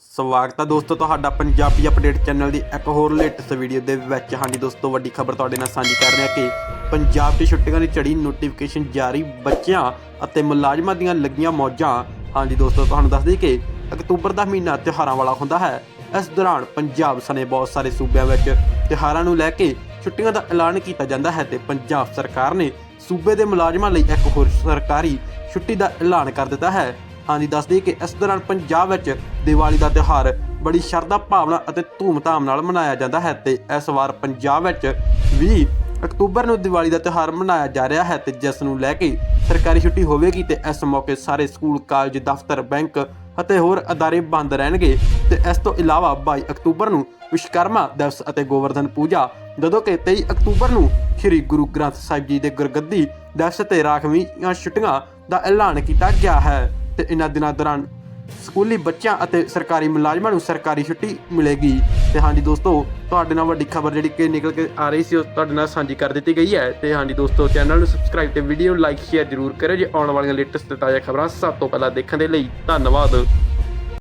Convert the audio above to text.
ਸਵਾਗਤ ਹੈ ਦੋਸਤੋ ਤੁਹਾਡਾ ਪੰਜਾਬੀ ਅਪਡੇਟ ਚੈਨਲ ਦੀ ਇੱਕ ਹੋਰ ਲੇਟੈਸਟ ਵੀਡੀਓ ਦੇ ਵਿੱਚ। ਹਾਂਜੀ ਦੋਸਤੋ, ਵੱਡੀ ਖਬਰ ਤੁਹਾਡੇ ਨਾਲ ਸਾਂਝੀ ਕਰ ਰਹੇ ਹਾਂ ਕਿ ਪੰਜਾਬ 'ਚ ਛੁੱਟੀਆਂ ਦੀ ਚੜੀ ਨੋਟੀਫਿਕੇਸ਼ਨ ਜਾਰੀ, ਬੱਚਿਆਂ ਅਤੇ ਮੁਲਾਜ਼ਮਾਂ ਦੀਆਂ ਲੱਗੀਆਂ ਮੌਜਾਂ। ਹਾਂਜੀ ਦੋਸਤੋ, ਤੁਹਾਨੂੰ ਦੱਸ ਦਈਏ ਕਿ ਅਕਤੂਬਰ ਦਾ ਮਹੀਨਾ ਤਿਉਹਾਰਾਂ ਵਾਲਾ ਹੁੰਦਾ ਹੈ। ਇਸ ਦੌਰਾਨ ਪੰਜਾਬ ਸਣੇ ਬਹੁਤ ਸਾਰੇ ਸੂਬਿਆਂ ਵਿੱਚ ਤਿਉਹਾਰਾਂ ਨੂੰ ਲੈ ਕੇ ਛੁੱਟੀਆਂ ਦਾ ਐਲਾਨ ਕੀਤਾ ਜਾਂਦਾ ਹੈ ਤੇ ਪੰਜਾਬ ਸਰਕਾਰ ਨੇ ਸੂਬੇ ਦੇ ਮੁਲਾਜ਼ਮਾਂ ਲਈ ਇੱਕ ਹੋਰ ਸਰਕਾਰੀ ਛੁੱਟੀ ਦਾ ਐਲਾਨ ਕਰ ਦਿੱਤਾ ਹੈ। ਹਾਂਜੀ ਦੱਸ ਦਈਏ ਕਿ ਇਸ ਦੌਰਾਨ ਪੰਜਾਬ ਵਿੱਚ ਦੀਵਾਲੀ ਦਾ ਤਿਉਹਾਰ ਬੜੀ ਸ਼ਰਧਾ, ਭਾਵਨਾ ਅਤੇ ਧੂਮਧਾਮ ਨਾਲ ਮਨਾਇਆ ਜਾਂਦਾ ਹੈ ਤੇ ਇਸ ਵਾਰ ਪੰਜਾਬ ਵਿੱਚ 20 ਅਕਤੂਬਰ ਨੂੰ ਦੀਵਾਲੀ ਦਾ ਤਿਉਹਾਰ ਮਨਾਇਆ ਜਾ ਰਿਹਾ ਹੈ ਤੇ ਜਿਸ ਨੂੰ ਲੈ ਕੇ ਸਰਕਾਰੀ ਛੁੱਟੀ ਹੋਵੇਗੀ ਤੇ ਇਸ ਮੌਕੇ ਸਾਰੇ ਸਕੂਲ, ਕਾਲਜ, ਦਫ਼ਤਰ, ਬੈਂਕ ਅਤੇ ਹੋਰ ਅਦਾਰੇ ਬੰਦ ਰਹਿਣਗੇ ਤੇ ਇਸ ਤੋਂ ਇਲਾਵਾ 22 ਅਕਤੂਬਰ ਨੂੰ ਵਿਸ਼ਵਕਰਮਾ ਦਿਵਸ ਅਤੇ ਗੋਵਰਧਨ ਪੂਜਾ, ਜਦੋਂ ਕਿ 23 ਅਕਤੂਬਰ ਨੂੰ ਸ੍ਰੀ ਗੁਰੂ ਗ੍ਰੰਥ ਸਾਹਿਬ ਜੀ ਦੇ ਗੁਰਗੱਦੀ ਦਿਵਸ ਤੇ ਰਾਖਵੀਆਂ ਛੁੱਟੀਆਂ ਦਾ ਐਲਾਨ ਕੀਤਾ ਗਿਆ ਹੈ। ਤੇ ਇਹਨਾਂ ਦਿਨਾਂ ਦੌਰਾਨ ਸਕੂਲੀ ਬੱਚਿਆਂ ਅਤੇ ਸਰਕਾਰੀ ਮੁਲਾਜ਼ਮਾਂ ਨੂੰ ਸਰਕਾਰੀ ਛੁੱਟੀ ਮਿਲੇਗੀ। ਤੇ ਹਾਂਜੀ ਦੋਸਤੋ, ਤੁਹਾਡੇ ਨਾਲ ਵੱਡੀ ਖਬਰ ਜਿਹੜੀ ਕਿ ਨਿਕਲ ਕੇ ਆ ਰਹੀ ਸੀ, ਉਹ ਤੁਹਾਡੇ ਨਾਲ ਸਾਂਝੀ ਕਰ ਦਿੱਤੀ ਗਈ ਹੈ। ਤੇ ਹਾਂਜੀ ਦੋਸਤੋ, ਚੈਨਲ ਨੂੰ ਸਬਸਕ੍ਰਾਈਬ ਤੇ ਵੀਡੀਓ ਨੂੰ ਲਾਈਕ ਸ਼ੇਅਰ ਜ਼ਰੂਰ ਕਰਿਓ ਜੇ ਆਉਣ ਵਾਲੀਆਂ ਲੇਟੈਸਟ ਤਾਜ਼ਾ ਖਬਰਾਂ ਸਭ ਤੋਂ ਪਹਿਲਾਂ ਦੇਖਣ ਦੇ ਲਈ ਧੰਨਵਾਦ।